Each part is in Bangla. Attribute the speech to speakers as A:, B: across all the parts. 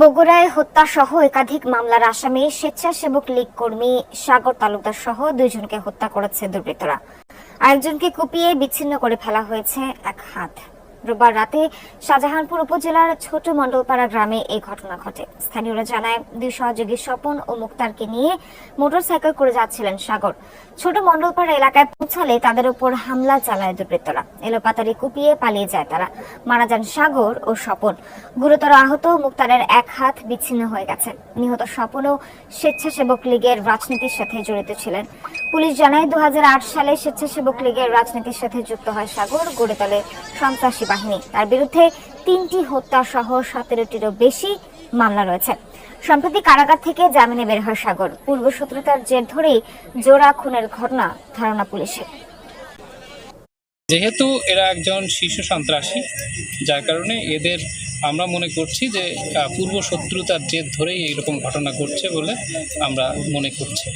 A: বগুড়ায় হত্যা সহ একাধিক মামলার আসামি স্বেচ্ছাসেবক লীগ কর্মী সাগর তালুকদার সহ দুইজনকে হত্যা করেছে দুর্বৃত্তরা। আরেকজনকে কুপিয়ে বিচ্ছিন্ন করে ফেলা হয়েছে এক হাত। রোববার রাতে শাহজাহানপুর উপজেলার ছোট মণ্ডলপাড়া গ্রামে এই ঘটনা ঘটে। স্থানীয়রা জানায় দুই সহযোগী স্বপন ও মুক্তারকে নিয়ে মোটরসাইকেল করে যাচ্ছিলেন সাগর। ছোট মণ্ডলপাড়া এলাকায় পৌঁছালে তাদের উপর হামলা চালায় দুর্বৃত্তরা। এলোপাতারি কুপিয়ে পালিয়ে যায় তারা। মারা যান সাগর ও স্বপন। গুরুতর আহত মুক্তারের এক হাত বিচ্ছিন্ন হয়ে গেছে। নিহত স্বপনও স্বেচ্ছাসেবক লীগের রাজনীতির সাথে জড়িত ছিলেন। পুলিশ জানায় দু হাজার আট সালে স্বেচ্ছাসেবক লীগের রাজনীতির সাথে যুক্ত হয় সাগর, গড়ে তোলে সন্ত্রাসী বাহিনী। তার বিরুদ্ধে তিনটি হত্যা সহ সতেরোটিরও বেশি মামলা রয়েছে। সম্প্রতি কারাগার থেকে জামিনে বের হয় সাগর। পূর্ব শত্রুতার জের ধরেই জোড়া খুনের ঘটনা ধারণা পুলিশের
B: যেহেতু এরা একজন শীর্ষ সন্ত্রাসী, যার কারণে এদের আমরা মনে করছি যে পূর্ব শত্রুতার জেদ ধরেই এইরকম ঘটনা ঘটছে বলে আমরা মনে করছি।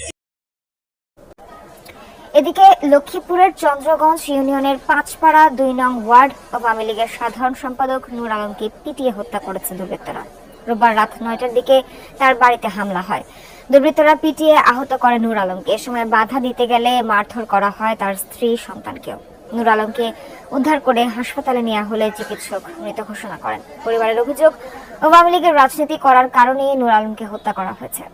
A: এদিকে লক্ষ্মীপুরের চন্দ্রগঞ্জ ইউনিয়নের পাঁচপাড়া দুই নং ওয়ার্ড আওয়ামী লীগের সাধারণ সম্পাদক নূর আলমকে পিটিয়ে হত্যা করেছে দুর্বৃত্তরা। রোববার রাত নয়টার দিকে তার বাড়িতে হামলা হয়। দুর্বৃত্তরা পিটিয়ে আহত করে নূর আলমকে। এ সময় বাধা দিতে গেলে মারধর করা হয় তার স্ত্রী, সন্তানকেও। নূর আলমকে উদ্ধার করে হাসপাতালে নেওয়া হলে চিকিৎসক মৃত ঘোষণা করেন। পরিবারের অভিযোগ, আওয়ামী লীগের রাজনীতি করার কারণেই নূর আলমকে হত্যা করা হয়েছে।